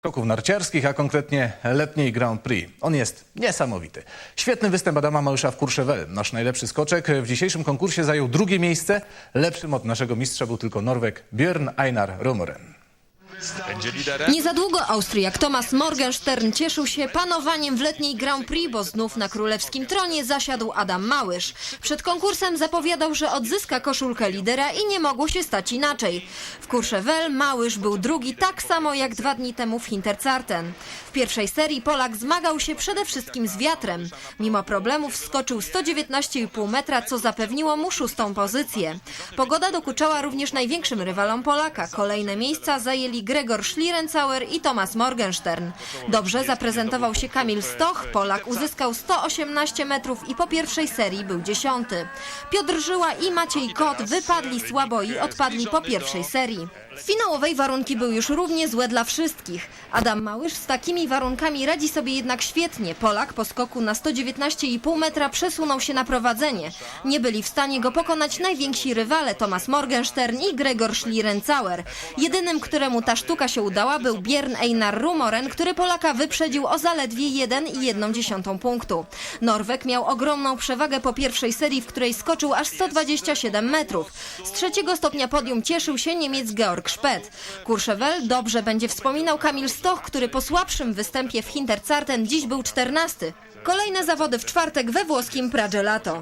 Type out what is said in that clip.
skoków narciarskich, a konkretnie letniej Grand Prix. On jest niesamowity. Świetny występ Adama Małysza w Courchevel. Nasz najlepszy skoczek w dzisiejszym konkursie zajął drugie miejsce. Lepszym od naszego mistrza był tylko Norweg Björn Einar Romoren. Będzie liderem. Nie za długo Austriak Thomas Morgenstern cieszył się panowaniem w letniej Grand Prix, bo znów na królewskim tronie zasiadł Adam Małysz. Przed konkursem zapowiadał, że odzyska koszulkę lidera i nie mogło się stać inaczej. W Courchevel Małysz był drugi tak samo jak dwa dni temu w Hinterzarten. W pierwszej serii Polak zmagał się przede wszystkim z wiatrem. Mimo problemów skoczył 119,5 metra, co zapewniło mu szóstą pozycję. Pogoda dokuczała również największym rywalom Polaka. Kolejne miejsca zajęli Gregor Schlierencauer i Thomas Morgenstern. Dobrze zaprezentował się Kamil Stoch. Polak uzyskał 118 metrów i po pierwszej serii był dziesiąty. Piotr Żyła i Maciej Kot wypadli słabo i odpadli po pierwszej serii. Finałowej warunki były już równie złe dla wszystkich. Adam Małysz z takimi warunkami radzi sobie jednak świetnie. Polak po skoku na 119,5 metra przesunął się na prowadzenie. Nie byli w stanie go pokonać najwięksi rywale Thomas Morgenstern i Gregor Schlierencauer. Jedynym, któremu ta sztuka się udała był Björn Einar Rumoren, który Polaka wyprzedził o zaledwie 1,1 punktu. Norweg miał ogromną przewagę po pierwszej serii, w której skoczył aż 127 metrów. Z trzeciego stopnia podium cieszył się Niemiec Georg Szpet. Courchevel dobrze będzie wspominał Kamil Stoch, który po słabszym występie w Hinterzarten dziś był 14. Kolejne zawody w czwartek we włoskim Pragelato.